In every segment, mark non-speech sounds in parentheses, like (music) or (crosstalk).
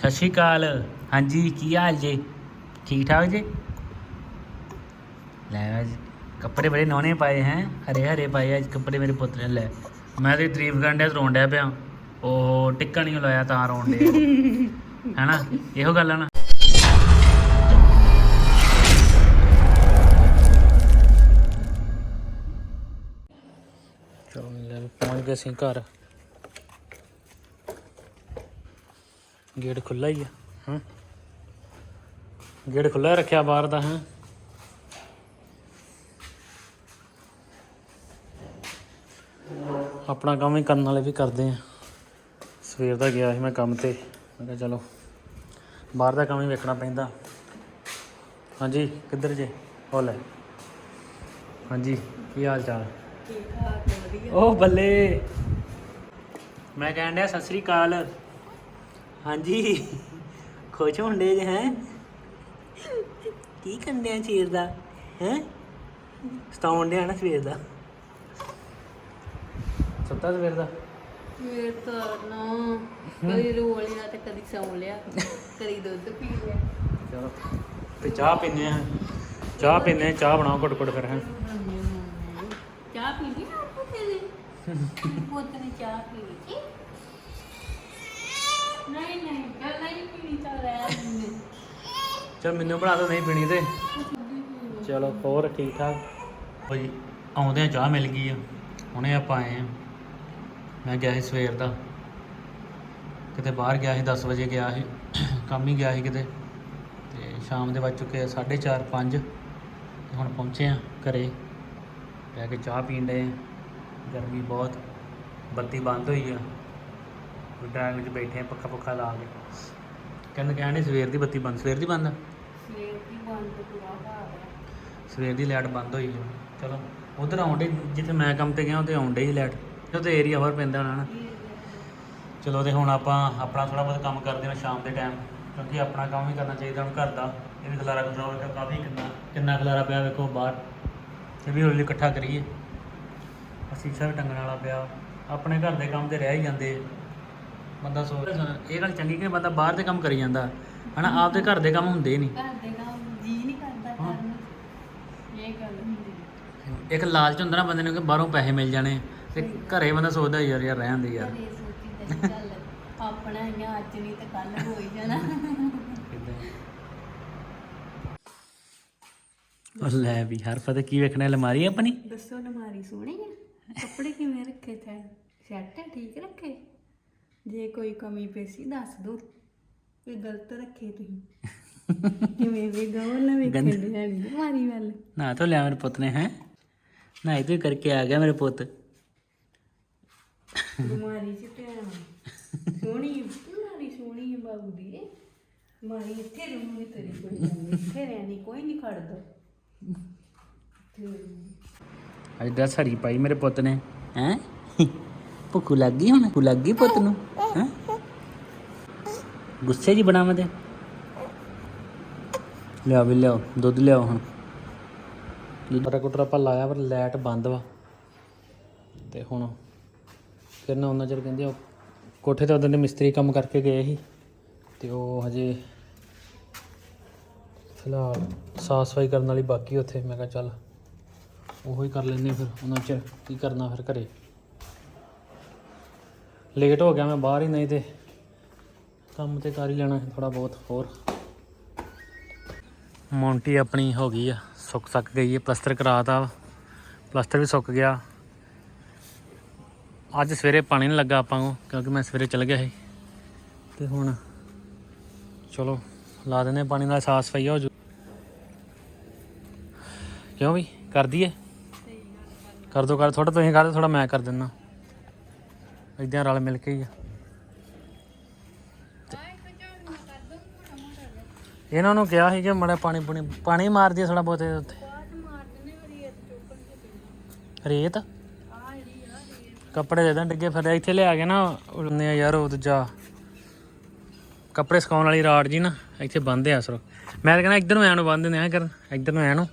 ਸਤਿ ਸ਼੍ਰੀ ਅਕਾਲ। ਹਾਂਜੀ ਕੀ ਹਾਲ ਜੇ? ਠੀਕ ਠਾਕ ਜੇ? ਲੈ ਅੱਜ ਕੱਪੜੇ ਬੜੇ ਨੋਨੇ ਪਾਏ ਹੈ ਹਰੇ ਹਰੇ ਪਾਏ ਅੱਜ ਕੱਪੜੇ ਮੇਰੇ ਪੁੱਤ ਨੇ ਲੈ। ਮੈਂ ਤੇ ਤਾਰੀਫ ਕਰਨ ਡਿਆ ਰੋਣ ਡਿਆ ਪਿਆ। ਉਹ ਟਿੱਕਾ ਨਹੀਂ ਲਾਇਆ ਤਾਂ ਰੋਣ ਡਿਆ। (laughs) ਹੈਨਾ? ਇਹੋ ਗੱਲ ਆ ਨਾ। ਚਲੋ ਲੈ ਪਹੁੰਚ ਗਏ ਅਸੀਂ ਘਰ। ਗੇਟ ਖੁੱਲਾ ਹੀ ਆ ਹਾਂ? ਗੇਟ ਖੁੱਲਾ ਰੱਖਿਆ ਬਾਹਰ ਦਾ ਹਾਂ? ਆਪਣਾ ਕੰਮ ਹੀ ਕਰਨ ਵਾਲੇ ਵੀ ਕਰਦੇ ਆ। ਸਵੇਰ ਦਾ ਗਿਆ ਸੀ ਮੈਂ ਕੰਮ ਤੇ ਮੈਂ ਕਿਹਾ ਚਲੋ ਬਾਹਰ ਦਾ ਕੰਮ ਹੀ ਵੇਖਣਾ ਪੈਂਦਾ। ਹਾਂਜੀ ਕਿੱਧਰ ਜੇ? ਹੋ ਲੈ। ਹਾਂਜੀ ਕੀ ਹਾਲ ਚਾਲ? ਉਹ ਬੱਲੇ। ਮੈਂ ਕਹਿਣ ਡਿਆ ਸਤਿ ਸ੍ਰੀ ਅਕਾਲ। ਹਾਂਜੀ। ਖੁਸ਼ ਹੁੰਦੇ ਜੇ ਹੈ? ਕੀ ਕੰਡਿਆ ਚੀਰ ਦਾ ਹੈ? ਸਤਾਉਣ ਡਿਆ ਨਾ ਸਵੇਰ ਦਾ। ਸੁੱਤਾ ਸਵੇਰ ਦਾ? ਮੇਰੇ ਤਾਂ ਨਾ ਕਦੀ ਰੋ ਲਿਆ ਤੇ ਕਦੀ ਸੌਂ ਲਿਆ ਕਦੀ ਦੁੱਧ ਪੀ ਲਿਆ। ਚਲੋ ਤੇ ਚਾਹ ਪੀਨੇ ਆ ਚਾਹ ਪੀਨੇ ਆ ਚਾਹ ਬਣਾਓ ਘੁੱਟ ਘੁੱਟ ਫਿਰ ਹੈ? ਚਾਹ ਪੀ ਲਈ ਨਾ ਪੁੱਤੇ ਨੇ ਪੁੱਤ ਨੇ ਚਾਹ ਪੀ ਲਈ। ਨਹੀਂ ਨਹੀਂ ਗੱਲ ਨਹੀਂ ਪੀਣੀ ਤਾਂ ਰਹਿ ਦਿੰਦੇ ਚਲ ਮੈਨੂੰ ਬਣਾ ਦੋ ਨਹੀਂ ਪੀਣੀ ਤੇ। ਚਲੋ ਹੋਰ ਠੀਕ ਠਾਕ। ਭਾਈ ਆਉਂਦੇ ਆ ਚਾਹ ਮਿਲ ਗਈ ਆ। ਹੁਣੇ ਆਪਾਂ ਆਏ ਆ। ਮੈਂ ਗਿਆ ਸੀ ਸਵੇਰ ਦਾ। ਕਿਤੇ ਬਾਹਰ ਗਿਆ ਸੀ 10 ਵਜੇ ਗਿਆ ਸੀ। ਕੰਮ ਹੀ ਗਿਆ ਸੀ ਕਿਤੇ। ਤੇ ਸ਼ਾਮ ਦੇ ਵੱਜ ਚੁੱਕੇ ਆ 4:30 5 ਤੇ ਹੁਣ ਪਹੁੰਚੇ ਆ ਘਰੇ। ਬਹਿ ਕੇ ਚਾਹ ਪੀਣ ਡਏ ਆ। ਗਰਮੀ ਬਹੁਤ ਬੱਤੀ ਬੰਦ ਹੋਈ ਆ। ਡਰਾਈਵ ਵਿੱਚ ਬੈਠੇ ਆ ਪੱਖਾ ਪੁੱਖਾ ਲਾ ਕੇ। ਕਹਿੰਦੇ ਕਹਿੰਦੇ ਸਵੇਰ ਦੀ ਬੱਤੀ ਬੰਦ ਸਵੇਰ ਦੀ ਬੰਦ? ਆ ਸਵੇਰ ਦੀ ਬੰਦ ਪੂਰਾ ਹਾਲ ਹੈ ਸਵੇਰ ਦੀ ਲਾਈਟ ਬੰਦ ਹੋਈ ਹੈ ਚਲੋ ਉਧਰ ਆਉਂਦੇ ਜਿੱਥੇ ਮੈਂ ਕੰਮ ਤੇ ਗਿਆ ਉੱਥੇ ਆਉਂਦੇ ਹੀ ਲਾਈਟ। ਤੇ ਏਰੀਆ ਹੋਰ ਪੈਂਦਾ ਹੋਣਾ ਨਾ। ਚਲੋ ਤੇ ਹੁਣ ਆਪਾਂ ਆਪਣਾ ਥੋੜਾ ਬਹੁਤ ਕੰਮ ਕਰਦੇ ਹਾਂ ਸ਼ਾਮ ਦੇ ਟਾਈਮ ਕਿਉਂਕਿ ਆਪਣਾ ਕੰਮ ਵੀ ਕਰਨਾ ਚਾਹੀਦਾ ਹੁਣ ਘਰ ਦਾ। ਇਹ ਵੀ ਖਲਾਰਾ ਖਲਾਰਾ ਹੋਇਆ ਕਾਫੀ ਕਿੰਨਾ ਕਿੰਨਾ ਖਲਾਰਾ ਪਿਆ ਵੇਖੋ ਬਾਹਰ। ਇਹ ਵੀ ਹੌਲੀ ਇਕੱਠਾ ਕਰੀਏ। ਸ਼ੀਸ਼ਾ ਵੀ ਟੰਗਣ ਵਾਲਾ ਪਿਆ। ਆਪਣੇ ਘਰ ਦੇ ਕੰਮ ਤੇ ਰਹਿ ਹੀ ਜਾਂਦੇ ਬੰਦਾ ਸੋਚ ਇਹ ਗੱਲ ਚੰਗੀ ਕਿ ਬੰਦਾ ਬਾਹਰ ਦੇ ਕੰਮ ਕਰੀ ਜਾਂਦਾ ਹਨਾ ਆਪਦੇ ਘਰ ਦੇ ਕੰਮ ਹੁੰਦੇ ਨਹੀਂ। ਘਰ ਦੇ ਕੰਮ ਜੀ ਨਹੀਂ ਕਰਦਾ ਕਰਨ ਨੂੰ। ਇਹ ਗੱਲ ਹੁੰਦੀ। ਹੈ। ਇੱਕ ਲਾਲਚ ਹੁੰਦਾ ਨਾ ਬੰਦੇ ਨੂੰ ਕਿ ਬਾਹਰੋਂ ਪੈਸੇ ਮਿਲ ਜਾਣੇ ਤੇ ਘਰੇ ਬੰਦਾ ਸੋਚਦਾ ਯਾਰ ਯਾਰ ਰਹਿਣ ਦੇ ਯਾਰ। ਘਰੇ ਸੋਚੀ ਤਾਂ ਚੱਲ ਆਪਣਾ ਹੀ ਆ, ਅੱਜ ਨਹੀਂ ਤੇ ਕੱਲ ਹੋ ਹੀ ਜਾਣਾ। ਉਹ ਲੈ ਵੀ ਹਰਫਤ ਕੀ ਵੇਖਣਾ ਅਲਮਾਰੀ ਆਪਣੀ? ਦੱਸੋ ਅਲਮਾਰੀ ਸੋਹਣੀ ਹੈ ਕੱਪੜੇ ਕਿਵੇਂ ਰੱਖੇ ਥੇ ਸੈੱਟ ਹੈ ਠੀਕ ਰੱਖੇ? ਜੇ ਕੋਈ ਕਮੀ ਪੇਸੀ ਦੱਸ ਦੋ। ਕੋਈ ਗਲਤ ਰੱਖੇ ਤੁਸੀਂ। (laughs) ਕਿਵੇਂ ਵੀ ਗਵਰ ਨਾ ਵੇਖਣ ਦੀ ਅਲਮਾਰੀ ਵੱਲ ਨਾ ਤਾਂ ਲਿਆ ਮੇਰੇ ਪੁੱਤ ਨੇ ਹੈ? ਨਾ ਇਹ ਤੋਂ ਕਰਕੇ ਆ ਗਿਆ ਮੇਰੇ ਪੁੱਤ। ਅਲਮਾਰੀ ਚ ਧਿਆਨ ਸੋਹਣੀ ਅਲਮਾਰੀ ਸੋਹਣੀ ਹੈ ਬਾਬੂ ਦੀ। ਮਾਰੀ ਇੱਥੇ ਰਹੂਗੀ ਤੇਰੀ ਕੋਈ ਗੱਲ ਇੱਥੇ ਰਹਿਣੀ ਕੋਈ ਨਹੀਂ ਖੜਦਾ। ਤੇ ਅੱਜ ਹਰੀ ਪਾਈ ਮੇਰੇ ਪੁੱਤ ਨੇ ਹੈ? ਭੁੱਖ ਲੱਗ ਗਈ ਹੁਣ? ਭੁੱਖ ਲੱਗ ਗਈ ਪੁੱਤ ਨੂੰ? ਹੈ? ਗੁੱਸੇ ਜੀ ਬਣਾਵਾਂ ਤੇ। ਲਿਆ ਵੀ ਲਿਆਓ, ਦੁੱਧ ਲਿਆਓ ਹੁਣ। ਦੁੱਧ ਕੁੱਟਰ ਆਪਾਂ ਲਾਇਆ, ਪਰ ਲਾਈਟ ਬੰਦ ਵਾ। ਤੇ ਹੁਣ ਫਿਰ ਨਾ ਉਹਨਾਂ ਚਿਰ ਕਹਿੰਦੇ ਉਹ ਕੋਠੇ ਤੇ ਉਹਦੇ ਮਿਸਤਰੀ ਕੰਮ ਕਰਕੇ ਗਏ ਸੀ। ਤੇ ਉਹ ਹਜੇ ਫਿਲਹਾਲ ਸਾਫ਼ ਸਫ਼ਾਈ ਕਰਨ ਵਾਲੀ ਬਾਕੀ ਉੱਥੇ। ਮੈਂ ਕਿਹਾ ਚੱਲ, ਉਹੋ ਹੀ ਕਰ ਲੈਂਦੇ ਫਿਰ, ਉਹਨਾਂ ਚਿਰ ਕੀ ਕਰਨਾ ਫਿਰ ਘਰੇ। ਲੇਟ ਹੋ ਗਿਆ ਮੈਂ ਬਾਹਰ ਹੀ ਨਹੀਂ ਤੇ ਕੰਮ ਤੇ ਕਰ ਹੀ ਲੈਣਾ ਥੋੜਾ ਬਹੁਤ ਹੋਰ। ਮੌਂਟੀ ਆਪਣੀ ਹੋ ਗਈ ਆ ਸੁੱਕ ਸੱਕ ਗਈ ਹੈ ਪਲਸਤਰ ਕਰਾਤਾ ਵਾ। ਪਲਸਤਰ ਵੀ ਸੁੱਕ ਗਿਆ। ਅੱਜ ਸਵੇਰੇ ਪਾਣੀ ਨਹੀਂ ਲੱਗਾ ਆਪਾਂ ਨੂੰ ਕਿਉਂਕਿ ਮੈਂ ਸਵੇਰੇ ਚਲ ਗਿਆ ਸੀ। ਤੇ ਹੁਣ ਚਲੋ ਲਾ ਦਿੰਦੇ ਹਾਂ ਪਾਣੀ ਨਾਲ ਸਾਫ਼ ਸਫ਼ਾਈ ਹੋ ਜੂ। ਕਿਉਂ ਵੀ? ਕਰ ਦਈਏ ਕਰ ਦੋ ਕਰ ਥੋੜਾ ਤੁਸੀਂ ਕਰ ਦਿਓ ਥੋੜਾ ਮੈਂ ਕਰ ਦਿੰਦਾ। ਇਦਾਂ ਰਲ ਮਿਲ ਕੇ ਹੀ ਆ। ਇਹਨਾਂ ਨੂੰ ਕਿਹਾ ਸੀ ਕਿ ਮੜਾ ਪਾਣੀ ਪੁਣੀ ਪਾਣੀ ਮਾਰ ਦਿਆ ਥੋੜਾ ਬਹੁਤ ਉੱਤੇ। ਰੇਤ? ਕੱਪੜੇ ਦੇ ਦਾਂ ਡਿੱਗੇ ਫਿਰ ਇੱਥੇ ਲਿਆ ਕੇ ਨਾ ਉਹਨੇ ਆ ਯਾਰ ਉਹ ਦੂਜਾ ਕੱਪੜੇ ਸੁਕਾਉਣ ਵਾਲੀ ਰਾਡ ਜੀ ਨਾ, ਇੱਥੇ ਬੰਨਦੇ ਆ ਸਰ। ਮੈਂ ਤਾਂ ਕਹਿੰਦਾ ਇੱਧਰ ਨੂੰ ਐਂ ਨੂੰ ਬੰਨ ਦਿੰਦੇ ਆ ਕਰ ਇੱਧਰ ਨੂੰ ਐਂ ਨੂੰ।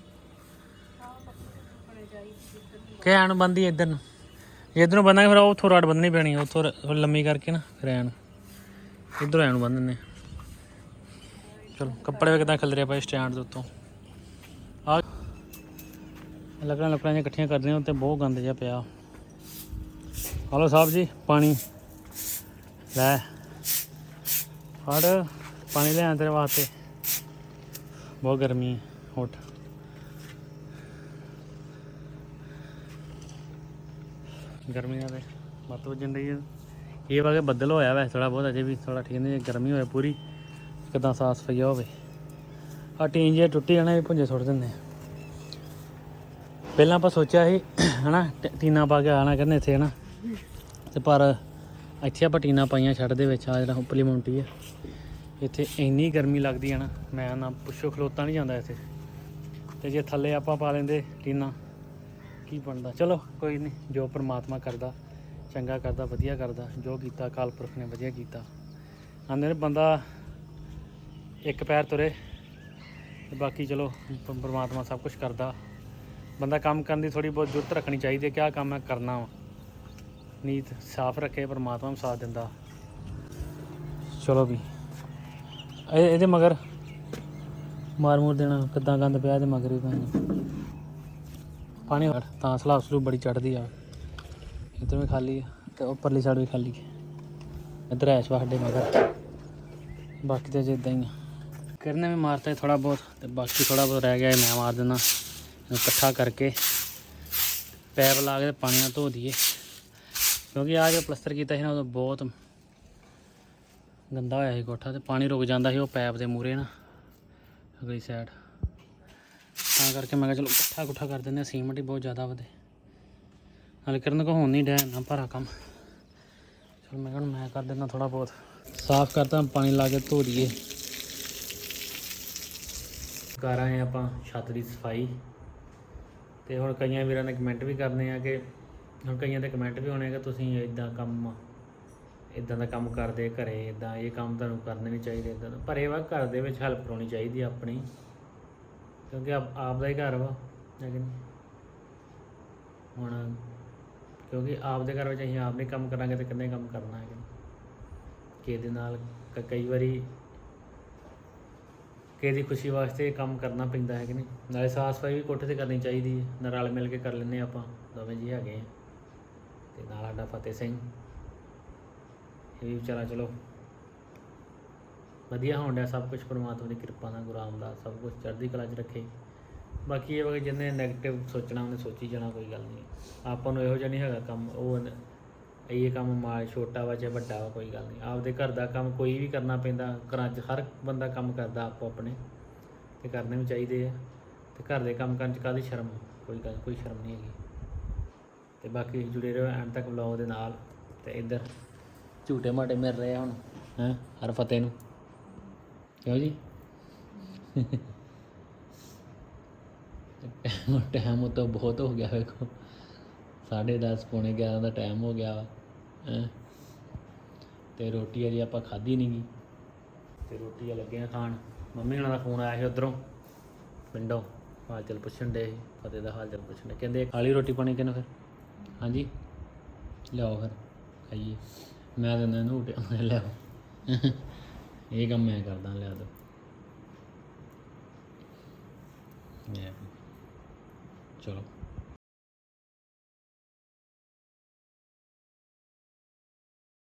ਕਿ ਐਂ ਨੂੰ ਬੰਦੀ ਇੱਧਰ ਨੂੰ? ਇੱਧਰ ਨੂੰ ਬੰਨਾਂਗੇ ਫਿਰ ਉਹ ਉੱਥੋਂ ਰਾਡ ਬੰਨਣੀ ਪੈਣੀ, ਉੱਥੋਂ ਰ- ਲੰਮੀ ਕਰਕੇ ਨਾ, ਫਿਰ ਐਨ। ਨੂੰ ਇੱਧਰੋਂ ਐਂ ਨੂੰ ਬੰਨ ਦਿੰਦੇ ਆ ਚਲੋ, ਕੱਪੜੇ ਵੀ ਕਿਦਾਂ ਖਿਲਰੇ ਪਏ ਸਟੈਂਡ ਦੇ ਉੱਤੋਂ। ਆ ਲੱਕੜਾਂ ਲੱਕੜਾਂ ਜਿਹੀਆਂ ਇਕੱਠੀਆਂ ਕਰਦੀਆਂ ਉੱਤੇ ਬਹੁਤ ਗੰਦ ਜਿਹਾ ਪਿਆ। ਹਲੋ ਸਾਹਿਬ ਜੀ, ਪਾਣੀ। ਲੈ। ਫੜ, ਪਾਣੀ ਲੈ ਆਂ ਤੇਰੇ ਵਾਸਤੇ। ਬਹੁਤ ਗਰਮੀ ਹੈ, ਉੱਠ। ਗਰਮੀਆਂ ਦੇ ਤੇ ਮੱਤ ਵੱਜਣ ਡਈ ਹੈ ਇਹ ਵਾਗੇ ਬੱਦਲ ਹੋਇਆ ਵੈ ਥੋੜਾ ਬਹੁਤ, ਅਜੇ ਵੀ ਥੋੜਾ ਠੀਕ ਨਹੀਂ, ਗਰਮੀ ਹੋਇਆ ਪੂਰੀ। ਕਿਦਾਂ ਸਾਫ਼ ਸਫਾਈਆ ਹੋਵੇ। ਆ ਟੀਨ ਜੇ ਟੁੱਟੀ ਜਾਣਾ, ਇਹ ਭੁੰਜੇ ਸੁੱਟ ਦਿੰਦੇ ਪਹਿਲਾਂ ਆਪਾਂ ਸੋਚਿਆ ਸੀ, ਹਨਾ, ਟ- ਟੀਨਾ ਪਾ ਕੇ ਆਣਾ ਕਹਿੰਦੇ ਇੱਥੇ, ਹਨਾ। ਤੇ ਪਰ ਇੱਥੇ ਆਪਾਂ ਟੀਨਾ ਪਾਈਆਂ ਛੱਡ ਦੇ ਵਿੱਚ ਆ ਜਿਹੜਾ ਉੱਪਰਲੀ ਮੌਂਟੀ ਆ। ਇੱਥੇ ਇੰਨੀ ਗਰਮੀ ਲੱਗਦੀ ਆ ਨਾ, ਮੈਂ ਨਾ ਪੁੱਛੋ, ਖਲੋਤਾ ਨਹੀਂ ਜਾਂਦਾ ਇੱਥੇ। ਤੇ ਜੇ ਥੱਲੇ ਆਪਾਂ ਪਾ ਲੈਂਦੇ ਟੀਨਾ ਕੀ ਬਣਦਾ? ਚਲੋ, ਕੋਈ ਨਹੀਂ ਜੋ ਪ੍ਰਮਾਤਮਾ ਕਰਦਾ, ਚੰਗਾ ਕਰਦਾ, ਵਧੀਆ ਕਰਦਾ, ਜੋ ਕੀਤਾ ਕਾਲ ਪੁਰਖ ਨੇ ਵਧੀਆ ਕੀਤਾ। ਆਂਦੇ ਨੇ ਬੰਦਾ ਇੱਕ ਪੈਰ ਤੁਰੇ, ਤੇ ਬਾਕੀ ਚਲੋ, ਪ- ਪ੍ਰਮਾਤਮਾ ਸਭ ਕੁਝ ਕਰਦਾ। ਬੰਦਾ ਕੰਮ ਕਰਨ ਦੀ ਥੋੜੀ ਬਹੁਤ ਜ਼ਰੂਰਤ ਰੱਖਣੀ ਚਾਹੀਦੀ ਹੈ, ਕਿਆ ਕੰਮ ਹੈ ਕਰਨਾ ਵਾ। ਨੀਤ ਸਾਫ਼ ਰੱਖੇ, ਪ੍ਰਮਾਤਮਾ ਵੀ ਸਾਥ ਦਿੰਦਾ। ਚਲੋ ਵੀ। ਇਹਦੇ ਮਗਰ ਮਾਰ ਮੂਰ ਦੇਣਾ, ਕਿੱਦਾਂ ਗੰਦ ਪਿਆ ਇਹਦੇ ਮਗਰ ਹੀ ਪੈਣਾ। ਪਾਣੀ ਹਟ, ਤਾਂ ਸਲਾਬ ਸਲੂਬ ਬੜੀ ਚੜਦੀ ਆ। ਇੱਧਰ ਵੀ ਖਾਲੀ ਆ ਤੇ ਉੱਪਰਲੀ ਸਾਈਡ ਵੀ ਖਾਲੀ। ਹੈ ਇੱਧਰ ਐਸ਼ ਵਾ ਸਾਡੇ ਮਗਰ। ਬਾਕੀ ਤਾਂ ਜਿੱਦਾਂ ਹੀ ਆ। ਕਰਨੇ ਵੀ ਮਾਰਤਾ ਥੋੜਾ ਬਹੁਤ ਤੇ ਬਾਕੀ ਥੋੜਾ ਬਹੁਤ ਰਹਿ ਗਿਆ ਮੈਂ ਮਾਰ ਦਿੰਦਾ। ਇਹਨੂੰ ਇਕੱਠਾ ਕਰਕੇ ਪੈਪ ਲਾ ਕੇ ਤੇ ਪਾਣੀ ਨਾਲ ਧੋ ਦਈਏ। ਕਿਉਂਕਿ ਆ ਜੋ ਪਲਸਤਰ ਕੀਤਾ ਸੀ ਨਾ, ਉਦੋਂ ਬਹੁਤ ਗੰਦਾ ਹੋਇਆ ਸੀ ਕੋਠਾ ਤੇ ਪਾਣੀ ਰੁਕ ਜਾਂਦਾ ਸੀ ਉਹ ਪੈਪ ਦੇ ਮੂਰੇ ਨਾ, ਅਗਲੀ ਸਾਈਡ ਤਾਂ ਕਰਕੇ ਮੈਂ ਕਿਹਾ ਚਲੋ ਇਕੱਠਾ ਕੁੱਠਾ ਕਰ ਦਿੰਦੇ ਹਾਂ, ਸੀਮੈਂਟ ਹੀ ਬਹੁਤ ਜ਼ਿਆਦਾ ਵਧੇ। ਨਾਲੇ ਕਰਨ ਕੋ ਹੁਣ ਨਹੀਂ ਡੈ ਨਾ ਭਰਾ ਕੰਮ। ਚਲ ਮੈਂ ਕਿਹਾ ਹੁਣ ਮੈਂ ਕਰ ਦਿੰਦਾ ਥੋੜਾ ਬਹੁਤ। ਸਾਫ਼ ਕਰਤਾ ਪਾਣੀ ਲਾ ਕੇ ਧੋ ਦਈਏ। ਕਰ ਆਏ ਆਪਾਂ ਛੱਤ ਦੀ ਸਫ਼ਾਈ। ਤੇ ਹੁਣ ਕਈਆਂ ਵੀਰਾਂ ਨੇ ਕਮੈਂਟ ਵੀ ਕਰਨੇ ਆ ਕਿ ਹੁਣ ਕਈਆਂ ਦੇ ਕਮੈਂਟ ਵੀ ਹੋਣੇ ਕਿ ਤੁਸੀਂ ਇਦਾਂ ਕੰਮ ਇਦਾਂ ਦਾ ਕੰਮ ਕਰਦੇ ਘਰੇ ਇਦਾਂ ਇਹ ਕੰਮ ਤੁਹਾਨੂੰ ਕਰਨੇ ਨਹੀਂ ਚਾਹੀਦੇ ਇਦਾਂ ਪਰ ਇਹ ਵਾ ਘਰ ਦੇ ਵਿੱਚ ਹੈਲਪ ਕਰਾਉਣੀ ਚਾਹੀਦੀ ਆਪਣੀ। ਕਿਉਂਕਿ ਆਪ ਆਪ ਦਾ ਹੀ ਘਰ ਵਾ, ਲੇਕਿਨ ਹੁਣ ਕਿਉਂਕਿ ਆਪ ਦੇ ਘਰ ਵਿੱਚ ਅਸੀਂ ਆਪ ਨਹੀਂ ਕੰਮ ਕਰਾਂਗੇ ਤੇ ਕਿੰਨੇ ਕੰਮ ਕਰਨਾ ਹੈ ਕਿਸੇ ਦੇ ਨਾਲ ਕ- ਕਈ ਵਾਰੀ ਕਿਸੇ ਦੀ ਖੁਸ਼ੀ ਵਾਸਤੇ ਕੰਮ ਕਰਨਾ ਪੈਂਦਾ ਹੈ ਕਿ ਨਹੀਂ? ਨਾਲੇ ਸਾਫ਼ ਸਫ਼ਾਈ ਵੀ ਕੋਠੇ ਤੇ ਕਰਨੀ ਚਾਹੀਦੀ ਹੈ, ਨਾਲ ਰਲ ਮਿਲ ਕੇ ਕਰ ਲੈਂਦੇ ਆਪਾਂ, ਦੋਵੇਂ ਜੀ ਹੈਗੇ ਆ। ਤੇ ਨਾਲ ਸਾਡਾ ਫਤਿਹ ਸਿੰਘ। ਇਹ ਵੀ ਵਿਚਾਰਾ ਚਲੋ ਵਧੀਆ ਹੋਣ ਡਿਆ, ਸਭ ਕੁਝ ਪਰਮਾਤਮਾ ਦੀ ਕਿਰਪਾ ਨਾਲ, ਗੁਰੂ ਰਾਮਦਾਸ ਸਭ ਕੁਝ ਚੜ੍ਹਦੀ ਕਲਾ 'ਚ ਰੱਖੇ। ਬਾਕੀ ਇਹ ਵਗੇ ਜਿੰਨੇ 네ਗੇਟਿਵ ਸੋਚਣਾ, ਉਹਨੇ ਸੋਚੀ ਜਾਣਾ, ਕੋਈ ਗੱਲ ਨਹੀਂ। ਆਪਾਂ ਨੂੰ ਇਹੋ ਜਿਹਾ ਨਹੀਂ ਹੈਗਾ ਕੰਮ, ਉਹ ਨ- ਇਹ ਕੰਮ ਮਾ ਛੋਟਾ ਵਾ ਚਾਹੇ ਵੱਡਾ ਵਾ, ਕੋਈ ਗੱਲ ਨਹੀਂ। ਆਪਦੇ ਘਰ ਦਾ ਕੰਮ ਕੋਈ ਵੀ ਕਰਨਾ ਪੈਂਦਾ, ਘਰਾਂ 'ਚ ਹਰ ਬੰਦਾ ਕੰਮ ਕਰਦਾ ਆਪੋ ਆਪਣੇ, ਤੇ ਕਰਨੇ ਵੀ ਚਾਹੀਦੇ ਆ। ਤੇ ਘਰ ਦੇ ਕੰਮ ਕਰਨ 'ਚ ਕਾਹਦੀ ਸ਼ਰਮ ਕੋਈ ਗੱਲ, ਕੋਈ ਸ਼ਰਮ ਨਹੀਂ ਹੈਗੀ। ਤੇ ਬਾਕੀ ਜੁੜੇ ਰਹੋ ਐਂਡ ਤੱਕ ਵਲੌਗ ਦੇ ਨਾਲ, ਤੇ ਇੱਧਰ ਝੂਟੇ ਮਾਟੇ ਮਿਲ ਰਹੇ ਆ ਹੁਣ, ਹੈ, ਹਰ ਫਤਿਹ ਨੂੰ। ਕਿਉਂ ਜੀ? ਟਾਈਮ ਤਾਂ ਬਹੁਤ ਹੋ ਗਿਆ ਵੇਖੋ। 10:30 ਪੌਣੇ 11 ਦਾ ਟਾਈਮ ਹੋ ਗਿਆ ਵਾ, ਹੈਂ। ਤੇ ਰੋਟੀ ਅਜੇ ਆਪਾਂ ਖਾਧੀ ਨਹੀਂ ਗੀ। ਤੇ ਰੋਟੀ ਆ ਲੱਗੇ ਆ ਖਾਣ। ਮੰਮੀ ਹੁਣਾਂ ਦਾ ਫੋਨ ਆਇਆ ਸੀ ਉਧਰੋਂ, ਪਿੰਡੋਂ। ਹਾਲ ਚਾਲ ਪੁੱਛਣ ਦੇ ਫਤਿਹ ਦਾ ਹਾਲ ਚਾਲ ਪੁੱਛਣ ਦੇ ਕਹਿੰਦੇ ਖਾਲੀ ਰੋਟੀ ਪਾਣੀ ਕਿਨੂੰ ਫਿਰ? ਹਾਂਜੀ? ਲਿਆਓ ਫਿਰ, ਖਾਈਏ। ਮੈਂ ਦਿੰਦਾ ਇਹਨੂੰ ਰੋਟੀ ਲਿਆਓ। ਇਹ ਕੰਮ ਮੈਂ ਕਰਦਾ ਲਿਆ ਦੋ ਚਲੋ।